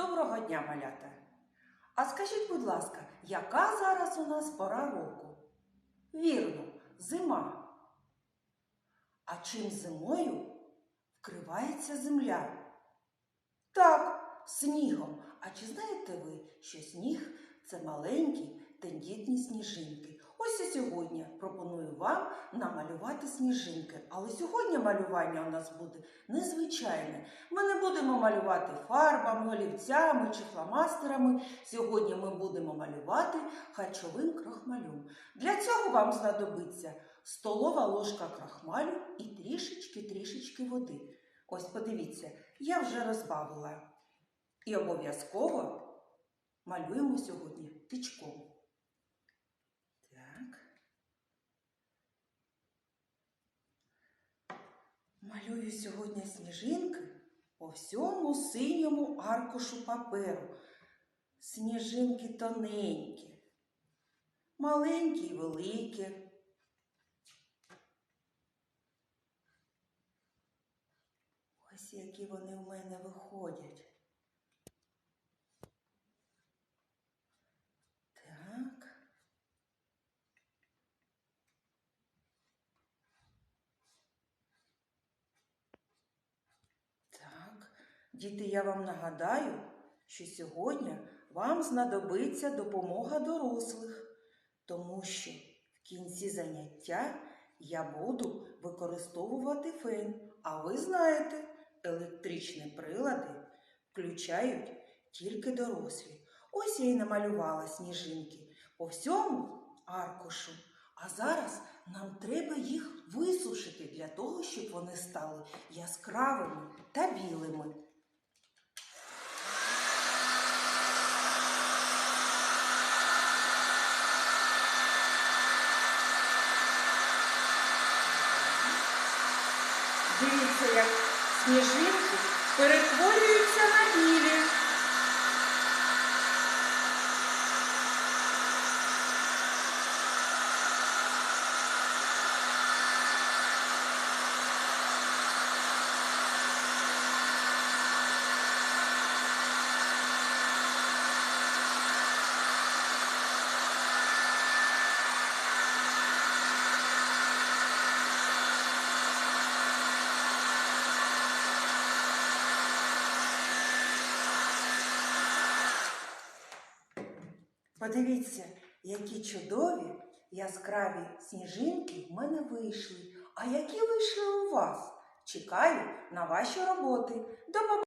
Доброго дня, малята! А скажіть, будь ласка, яка зараз у нас пора року? Вірно, зима. А чим зимою вкривається земля? Так, снігом. А чи знаєте ви, що сніг це маленькі тендітні сніжинки? Ось і сьогодні вам намалювати сніжинки. Але сьогодні малювання у нас буде незвичайне. Ми не будемо малювати фарбами, олівцями чи фломастерами. Сьогодні ми будемо малювати харчовим крахмалем. Для цього вам знадобиться столова ложка крахмалю і трішечки-трішечки води. Ось подивіться, я вже розбавила. І обов'язково малюємо сьогодні тичком. Так. Малюю сьогодні сніжинки по всьому синьому аркушу паперу. Сніжинки тоненькі, маленькі й великі. Ось які вони в мене виходять. Так. Так, діти, я вам нагадаю, що сьогодні вам знадобиться допомога дорослих, тому що в кінці заняття я буду використовувати фен. А ви знаєте, електричні прилади включають тільки дорослі. Ось я і намалювала сніжинки по всьому аркушу. А зараз нам треба їх висушити для того, щоб вони стали яскравими та білими. Дивіться, як сніжинки перетворюються на білі. Подивіться, які чудові яскраві сніжинки в мене вийшли. А які вийшли у вас? Чекаю на ваші роботи. До побачення!